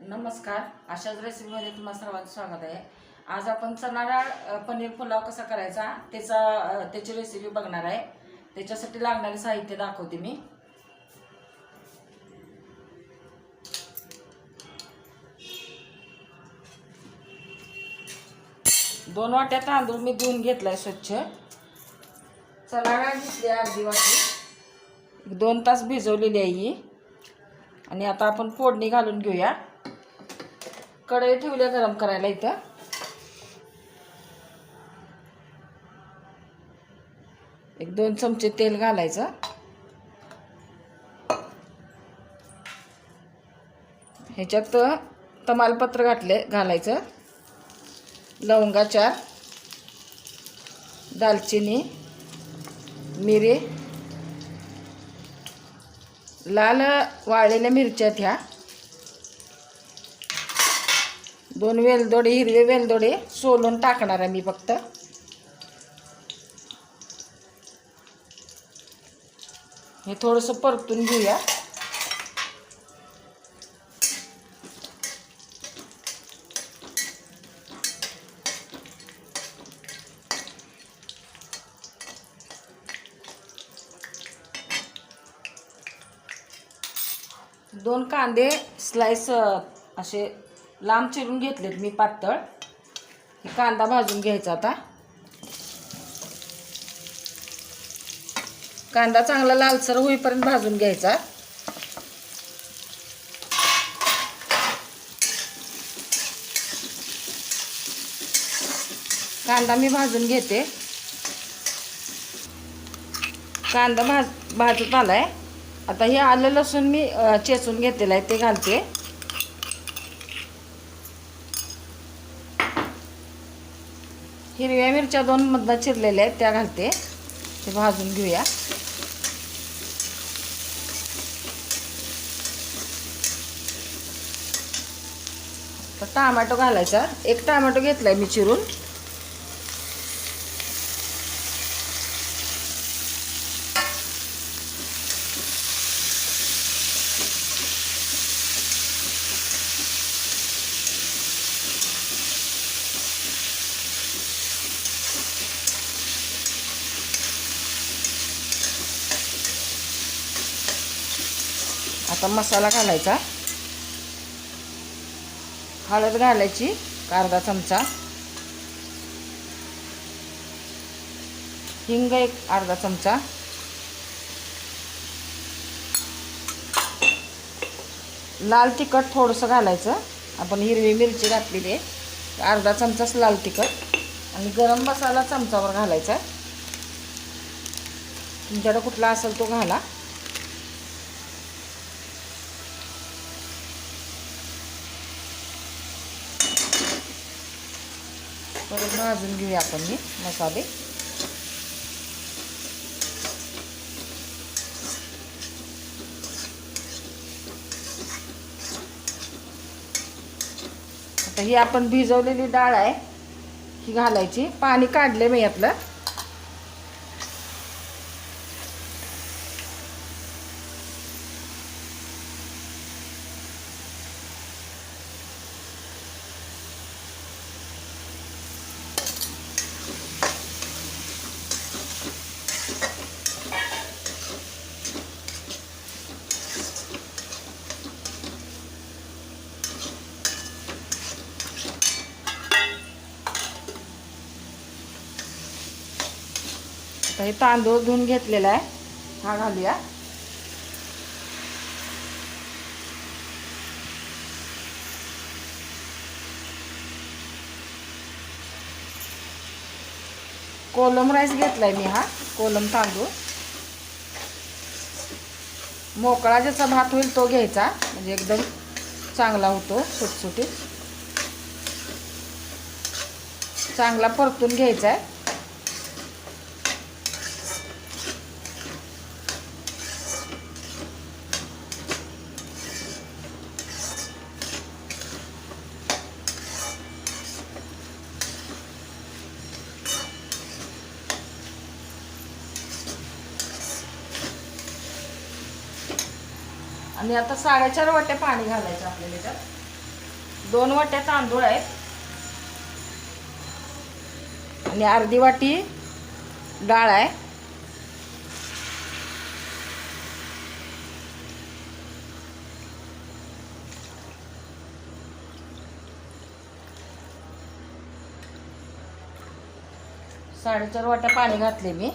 नमस्कार. अशाच रेसिपीमध्ये तुम्हा सर्वांचं स्वागत आहे. आज आपण चणा डाळ पनीर पुलाव कसा करायचा त्याचा त्याची रेसिपी बघणार आहे. त्याच्यासाठी लागणारे साहित्य दाखवते मी. दोन वाट्या तांदूळ मी धुवून घेतलाय स्वच्छ. चणा डाळ घेतली अर्धी वाटी. दोन तास भिजवलेली आहे ही. आणि आता आपण फोडणी घालून घेऊया. कढई ठेवल्या गरम करायला इथं. एक दोन चमचे तेल घालायचं. ह्याच्यात तमालपत्र घातले घालायचं. लवंगा चार. दालचिनी मिरे. लाल वाळलेल्या मिरच्या ह्या दोन वेलदोडे हिरवे वेलदोडे सोलून टाकणार आहे मी फक्त. हे थोडंसं परतून घेऊया. दोन कांदे स्लाइस असे लांब चिरून घेतलेत मी पातळ. कांदा भाजून घ्यायचा आता. कांदा चांगला लालसर होईपर्यंत भाजून घ्यायचा. कांदा मी भाजून घेते. कांदा भाज भाजत आलाय. आता हे आलं लसूण मी चेचून घेतलेलं आहे ते घालते. हिरव्या मिरच्या दोन मधनं चिरलेल्या आहेत त्या घालते. ते भाजून घेऊया. तर टोमॅटो घालायचा. एक टमाटो घेतलाय मी चिरून. आता मसाला घालायचा. हळद घालायची अर्धा चमचा. हिंग एक अर्धा चमचा. लाल तिखट थोडंसं घालायचं. आपण हिरवी मिरची घातलेली आहे. अर्धा चमचाच लाल तिखट. आणि गरम मसाला चमचावर घालायचा. तुमच्याकडे कुठला असेल तो घाला. परत भाजून घेऊया आपण हे मसाले. आता ही आपण भिजवलेली डाळ आहे ही घालायची. पाणी काढले मी यातलं. आता हे तांदूळ धुवून घेतलेला आहे. हा घालूया. कोलम राईस घेतलाय मी हा कोलम तांदूळ. मोकळा ज्याचा भात होईल तो घ्यायचा म्हणजे एकदम चांगला होतो सुटसुटीत. चांगला परतून घ्यायचा आहे. आणि आता साडेचार वाट्या पाणी घालायचं आपल्याला त्यात दोन वाट्या तांदूळ आहेत. आणि अर्धी वाटी डाळ आहे. साडेचार वाट्या पाणी घातले मी.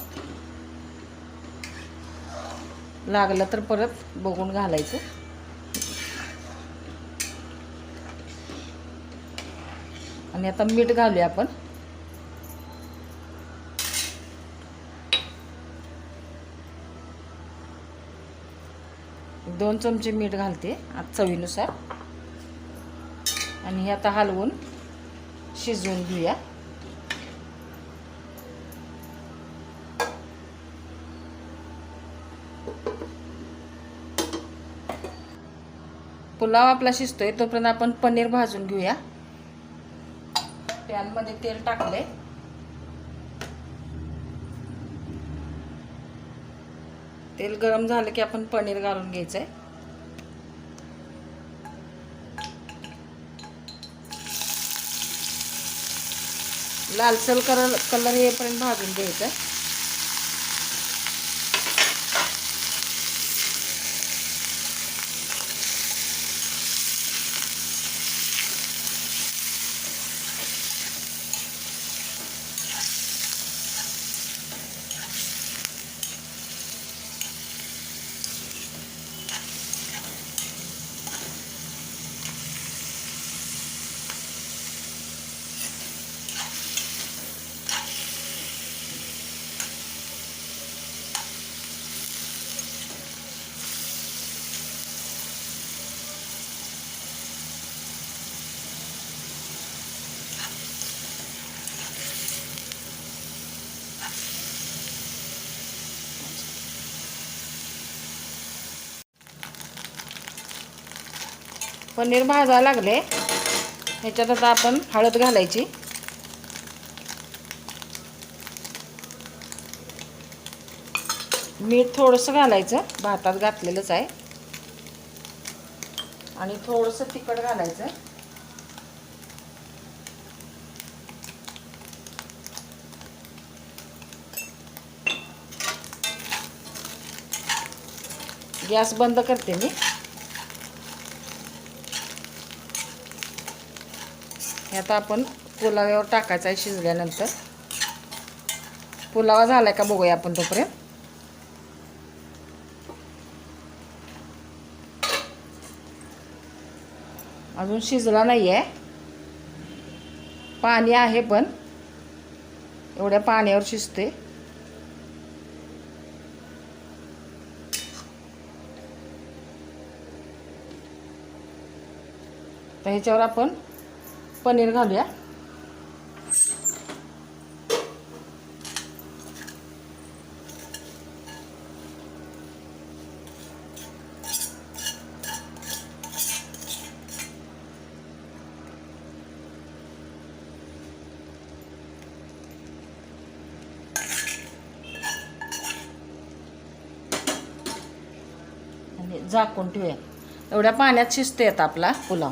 लागलं तर परत बघून घालायचं. आणि आता मीठ घालूया आपण. दोन चमचे मीठ घालते आज चवीनुसार. आणि हे आता हलवून शिजवून घेऊया. पुलाव आपला शिजतोय तोपर्यंत आपण पनीर भाजून घेऊया. पॅनमध्ये तेल टाकले तेल गरम झालं की आपण पनीर घालून घ्यायचंय. लालसर कलर कलर येईपर्यंत भाजून घ्यायचं पनीर भाजायला लागले. ह्याच्यात आता आपण हळद घालायची. मीठ थोडंसं घालायचं. भातात घातलेलंच आहे. आणि थोडंसं तिखट घालायचं. गॅस बंद करते मी. हे आता आपण पुलाव्यावर टाकायचं आहे शिजल्यानंतर. पुलावा झालाय का बघूया आपण तोपर्यंत. अजून शिजला नाही आहे पाणी आहे पण. एवढ्या पाण्यावर शिजते तर ह्याच्यावर आपण पनीर घालूया. आणि झाकून ठेवूया. एवढ्या पाण्यात शिजते येत आपला पुलाव.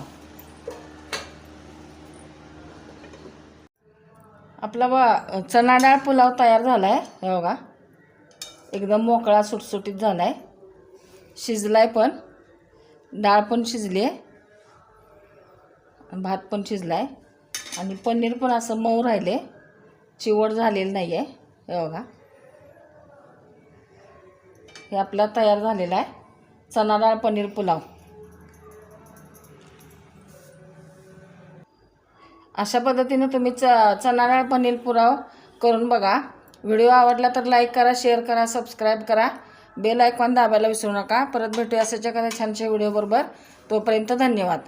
आपला वा चणा डाळ पुलाव तयार झाला आहे हे बघा. एकदम मोकळा सुटसुटीत झाला आहे शिजला आहे पण. डाळ पण शिजली आहे. भात पण शिजला आहे आणि पनीर पण असं मऊ राहिले. चिवड झालेलं नाही आहे हे बघा. हे आपला तयार झालेला आहे. चणा डाळ पनीर पुलाव. अशा पद्धतीनं तुम्ही च चणा डाळ पनीर पुराव करून बघा. व्हिडिओ आवडला तर लाईक करा शेअर करा सबस्क्राईब करा. बेल आयकॉन दाबायला विसरू नका. परत भेटूया असाच्या कदा छानशा व्हिडिओबरोबर तोपर्यंत धन्यवाद.